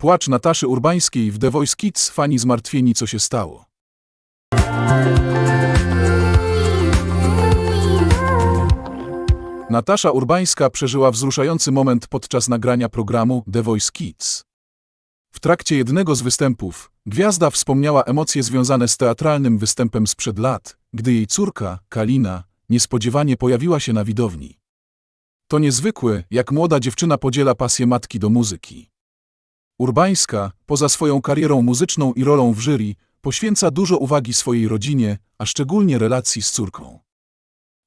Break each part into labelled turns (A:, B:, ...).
A: Płacz Nataszy Urbańskiej w The Voice Kids, fani zmartwieni co się stało. Natasza Urbańska przeżyła wzruszający moment podczas nagrania programu The Voice Kids. W trakcie jednego z występów gwiazda wspomniała emocje związane z teatralnym występem sprzed lat, gdy jej córka, Kalina, niespodziewanie pojawiła się na widowni. To niezwykłe, jak młoda dziewczyna podziela pasję matki do muzyki. Urbańska, poza swoją karierą muzyczną i rolą w jury, poświęca dużo uwagi swojej rodzinie, a szczególnie relacji z córką.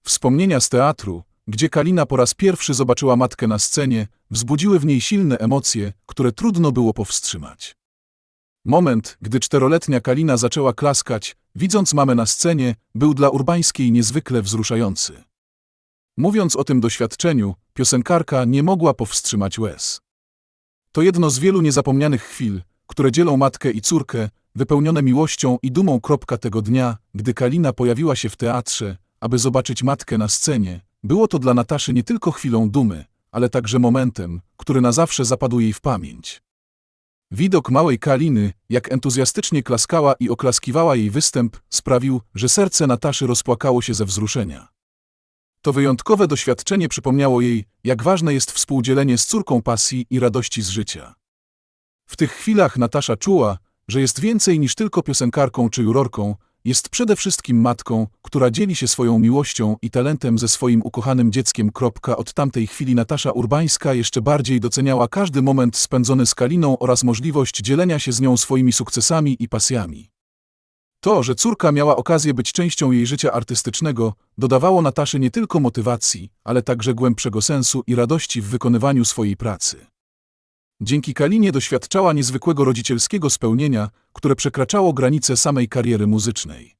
A: Wspomnienia z teatru, gdzie Kalina po raz pierwszy zobaczyła matkę na scenie, wzbudziły w niej silne emocje, które trudno było powstrzymać. Moment, gdy czteroletnia Kalina zaczęła klaskać, widząc mamę na scenie, był dla Urbańskiej niezwykle wzruszający. Mówiąc o tym doświadczeniu, piosenkarka nie mogła powstrzymać łez. To jedno z wielu niezapomnianych chwil, które dzielą matkę i córkę, wypełnione miłością i dumą kropka tego dnia, gdy Kalina pojawiła się w teatrze, aby zobaczyć matkę na scenie, było to dla Nataszy nie tylko chwilą dumy, ale także momentem, który na zawsze zapadł jej w pamięć. Widok małej Kaliny, jak entuzjastycznie klaskała i oklaskiwała jej występ, sprawił, że serce Nataszy rozpłakało się ze wzruszenia. To wyjątkowe doświadczenie przypomniało jej, jak ważne jest współdzielenie z córką pasji i radości z życia. W tych chwilach Natasza czuła, że jest więcej niż tylko piosenkarką czy jurorką, jest przede wszystkim matką, która dzieli się swoją miłością i talentem ze swoim ukochanym dzieckiem. Od tamtej chwili Natasza Urbańska jeszcze bardziej doceniała każdy moment spędzony z Kaliną oraz możliwość dzielenia się z nią swoimi sukcesami i pasjami. To, że córka miała okazję być częścią jej życia artystycznego, dodawało Nataszy nie tylko motywacji, ale także głębszego sensu i radości w wykonywaniu swojej pracy. Dzięki Kalinie doświadczała niezwykłego rodzicielskiego spełnienia, które przekraczało granice samej kariery muzycznej.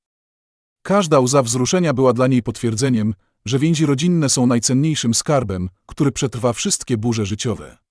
A: Każda łza wzruszenia była dla niej potwierdzeniem, że więzi rodzinne są najcenniejszym skarbem, który przetrwa wszystkie burze życiowe.